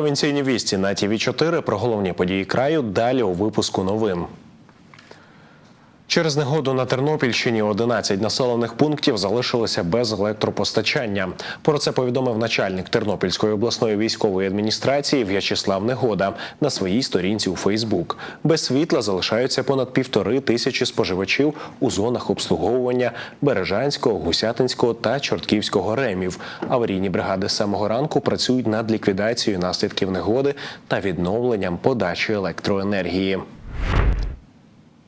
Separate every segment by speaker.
Speaker 1: Провінційні вісті на ТВ 4 про головні події краю далі у випуску новин. Через негоду на Тернопільщині 11 населених пунктів залишилися без електропостачання. Про це повідомив начальник Тернопільської обласної військової адміністрації В'ячеслав Негода на своїй сторінці у Фейсбук. Без світла залишаються понад півтори тисячі споживачів у зонах обслуговування Бережанського, Гусятинського та Чортківського ремів. Аварійні бригади з самого ранку працюють над ліквідацією наслідків негоди та відновленням подачі електроенергії.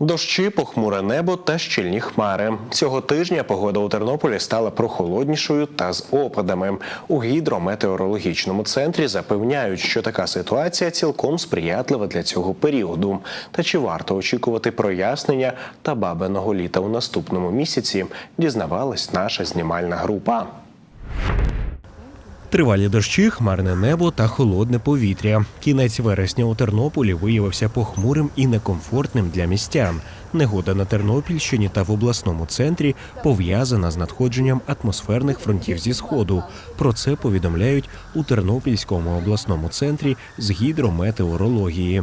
Speaker 1: Дощі, похмуре небо та щільні хмари. Цього тижня погода у Тернополі стала прохолоднішою та з опадами. У гідрометеорологічному центрі запевняють, що така ситуація цілком сприятлива для цього періоду. Та чи варто очікувати прояснення та бабиного літа у наступному місяці? Дізнавалась наша знімальна група. Тривалі дощі, хмарне небо та холодне повітря. Кінець вересня у Тернополі виявився похмурим і некомфортним для містян. Негода на Тернопільщині та в обласному центрі пов'язана з надходженням атмосферних фронтів зі сходу. Про це повідомляють у Тернопільському обласному центрі з гідрометеорології.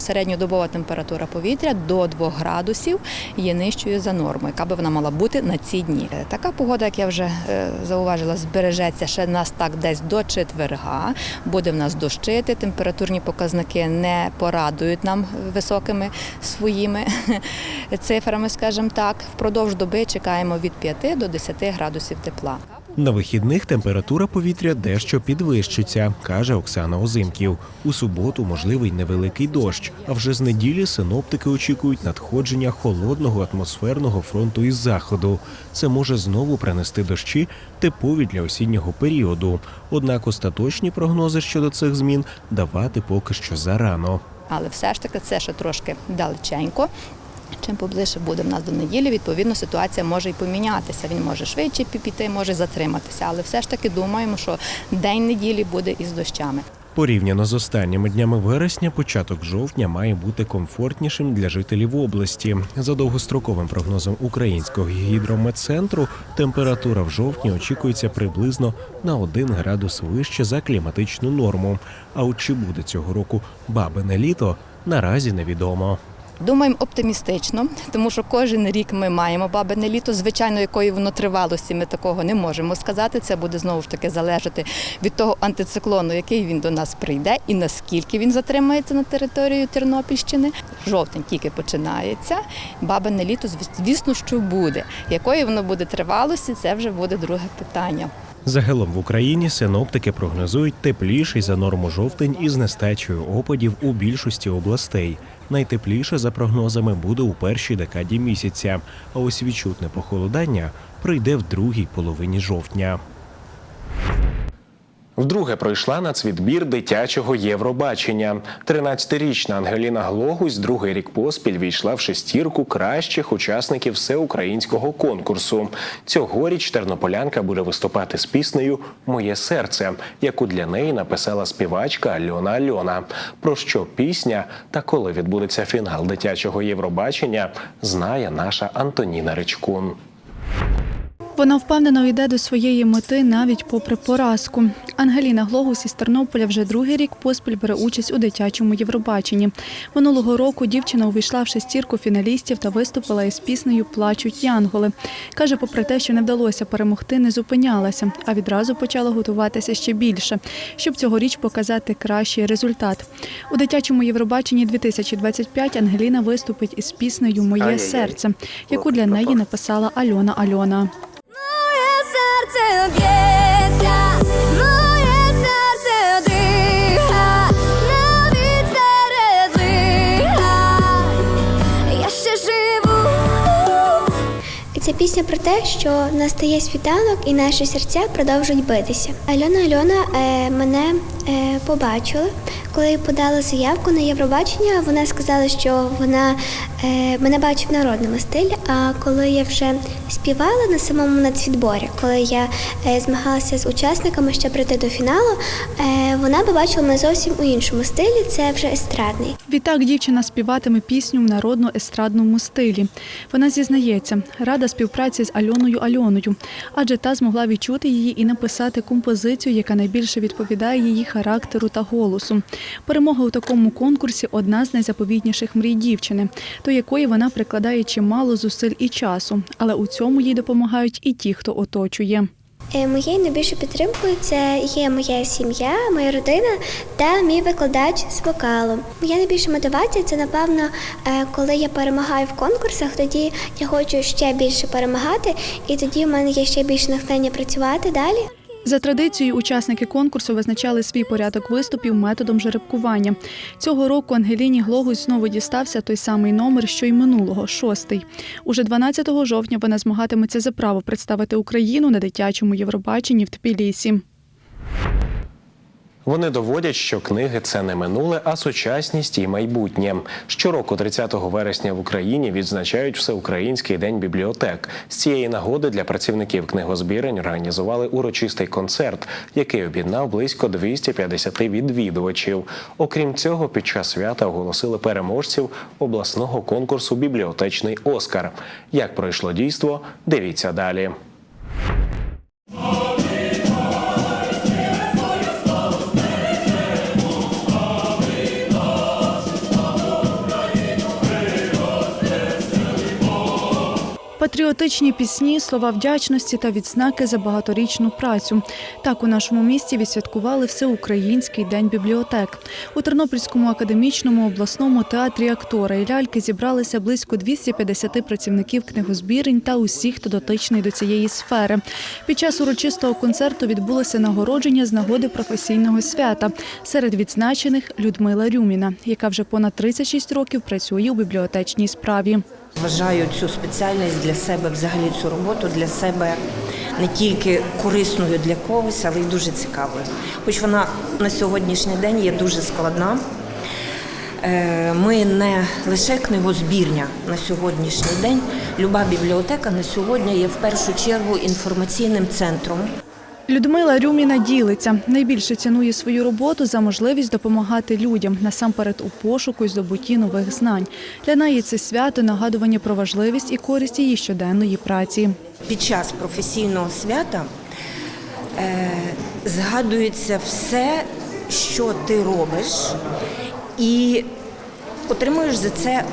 Speaker 2: Середньодобова температура повітря до 2 градусів є нижчою за норму, яка би вона мала бути на ці дні. Е, Така погода, як я вже е, зауважила, збережеться ще нас так десь до четверга. Буде в нас дощити, температурні показники не порадують нам високими своїми цифрами, скажімо так. Впродовж доби чекаємо від 5 до 10 градусів тепла.
Speaker 1: На вихідних температура повітря дещо підвищиться, каже Оксана Озимків. У суботу можливий невеликий дощ. А вже з неділі синоптики очікують надходження холодного атмосферного фронту із заходу. Це може знову принести дощі типові для осіннього періоду. Однак остаточні прогнози щодо цих змін давати поки що зарано.
Speaker 2: Але все ж таки це ще трошки далеченько. Чим поближче буде в нас до неділі, відповідно ситуація може і помінятися. Він може швидше піти, може затриматися. Але все ж таки думаємо, що день неділі буде із дощами.
Speaker 1: Порівняно з останніми днями вересня, початок жовтня має бути комфортнішим для жителів області. За довгостроковим прогнозом українського гідрометцентру, температура в жовтні очікується приблизно на 1 градус вище за кліматичну норму. А от чи буде цього року бабине літо, наразі невідомо.
Speaker 2: Думаємо оптимістично, тому що кожен рік ми маємо бабине літо. Звичайно, якої воно тривалості, ми такого не можемо сказати. Це буде знову ж таки залежати від того антициклону, який він до нас прийде, і наскільки він затримається на територію Тернопільщини. Жовтень тільки починається. Бабине літо, звісно, що буде. Якої воно буде тривалості, це вже буде друге питання.
Speaker 1: Загалом в Україні синоптики прогнозують тепліший за норму жовтень із нестачею опадів у більшості областей. Найтепліше за прогнозами буде у першій декаді місяця, а ось відчутне похолодання прийде в другій половині жовтня. Вдруге пройшла нацвідбір дитячого Євробачення. 13-річна Ангеліна Глогусь другий рік поспіль війшла в шестірку кращих учасників всеукраїнського конкурсу. Цьогоріч тернополянка буде виступати з піснею Моє серце, яку для неї написала співачка Альона Альона. Про що пісня та коли відбудеться фінал дитячого Євробачення, знає наша Антоніна Ричкун.
Speaker 3: Вона впевнено йде до своєї мети навіть попри поразку. Ангеліна Глогус із Тернополя вже другий рік поспіль бере участь у дитячому Євробаченні. Минулого року дівчина увійшла в шестірку фіналістів та виступила із піснею Плачуть янголи. Каже, попри те, що не вдалося перемогти, не зупинялася, а відразу почала готуватися ще більше, щоб цьогоріч показати кращий результат. У дитячому Євробаченні 2025 Ангеліна виступить із піснею Моє серце, яку для неї написала Альона Альона.
Speaker 4: Серце б'ється, моє серце диха, навіть серед лиха, я ще живу.
Speaker 5: Ця пісня про те, що настає світанок і наші серця продовжують битися. Альона Альона е, мене е, побачила, Коли подала заявку на Євробачення, вона сказала, що вона е, мене бачить в народному стилі. А коли я вже співала на самому нацвідборі, коли я е, змагалася з учасниками, щоб прийти до фіналу, е, вона побачила мене зовсім у іншому стилі. Це вже естрадний.
Speaker 3: Відтак дівчина співатиме пісню в народно-естрадному стилі. Вона зізнається, рада співпраці з Альоною Альоною, адже та змогла відчути її і написати композицію, яка найбільше відповідає її характеру та голосу. Перемога у такому конкурсі одна з найзаповітніших мрій дівчини, до якої вона прикладає чимало зусиль і часу, але у цьому їй допомагають і ті, хто оточує.
Speaker 5: Е, Моєю найбільшою підтримкою це є моя сім'я, моя родина та мій викладач з вокалу. Моя найбільша мотивація це напевно, е, коли я перемагаю в конкурсах, тоді я хочу ще більше перемагати, і тоді в мене є ще більше натхнення працювати далі.
Speaker 3: За традицією, учасники конкурсу визначали свій порядок виступів методом жеребкування. Цього року Ангеліні Глогусь знову дістався той самий номер, що й минулого шостий. Уже 12 жовтня вона змагатиметься за право представити Україну на дитячому Євробаченні в Тбілісі.
Speaker 1: Вони доводять, що книги це не минуле, а сучасність і майбутнє. Щороку, 30 вересня в Україні відзначають Всеукраїнський день бібліотек. З цієї нагоди для працівників книгозбірень організували урочистий концерт, який об'єднав близько 250 відвідувачів. Окрім цього, під час свята оголосили переможців обласного конкурсу Бібліотечний Оскар. Як пройшло дійство, дивіться далі.
Speaker 3: Патріотичні пісні, слова вдячності та відзнаки за багаторічну працю. Так у нашому місті відсвяткували Всеукраїнський день бібліотек. У Тернопільському академічному обласному театрі актора і ляльки зібралися близько 250 працівників книгозбірень та усіх, хто дотичний до цієї сфери. Під час урочистого концерту відбулося нагородження з нагоди професійного свята. Серед відзначених Людмила Рюміна, яка вже понад 36 років працює у бібліотечній справі.
Speaker 6: Вважаю цю спеціальність для себе, взагалі цю роботу для себе не тільки корисною для когось, але й дуже цікавою. Хоч вона на сьогоднішній день є дуже складна. Е, Ми не лише книгозбірня на сьогоднішній день. Люба бібліотека на сьогодні є в першу чергу інформаційним центром
Speaker 3: Людмила Рюміна ділиться. Найбільше цінує свою роботу за можливість допомагати людям, насамперед у пошуку й здобутті нових знань. Для неї це свято нагадування про важливість і користь її щоденної праці.
Speaker 6: під час професійного свята е, згадується все, що ти робиш, і отримуєш за це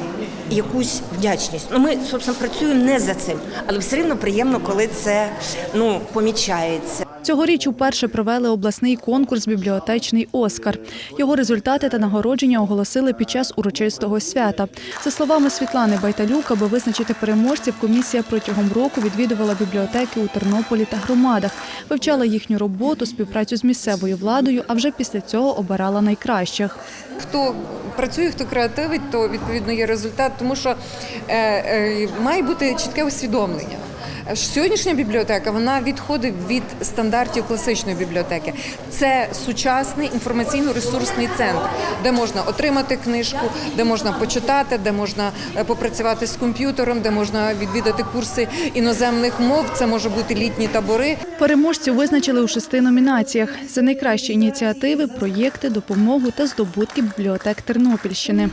Speaker 6: якусь вдячність. Ну, ми, собственно, працюємо не за цим, але все рівно приємно, коли це ну, помічається.
Speaker 3: Цьогоріч уперше провели обласний конкурс Бібліотечний Оскар. Його результати та нагородження оголосили під час урочистого свята. За словами Світлани Байталюк, аби визначити переможців, комісія протягом року відвідувала бібліотеки у Тернополі та громадах, вивчала їхню роботу, співпрацю з місцевою владою, а вже після цього обирала найкращих.
Speaker 7: хто працює, хто креативить, то відповідно є результат, тому що е, е, має бути чітке усвідомлення. Сьогоднішня бібліотека вона відходить від стандартів класичної бібліотеки. Це сучасний інформаційно-ресурсний центр, де можна отримати книжку, де можна почитати, де можна е, попрацювати з комп'ютером, де можна відвідати курси іноземних мов. Це може бути літні табори.
Speaker 3: Переможців визначили у шести номінаціях за найкращі ініціативи, проєкти, допомогу та здобутки бібліотек Тернопільщини.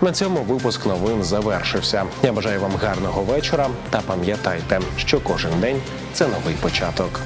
Speaker 1: На цьому випуск новин завершився. Я бажаю вам гарного вечора та пам'ятайте, що кожен день це новий початок.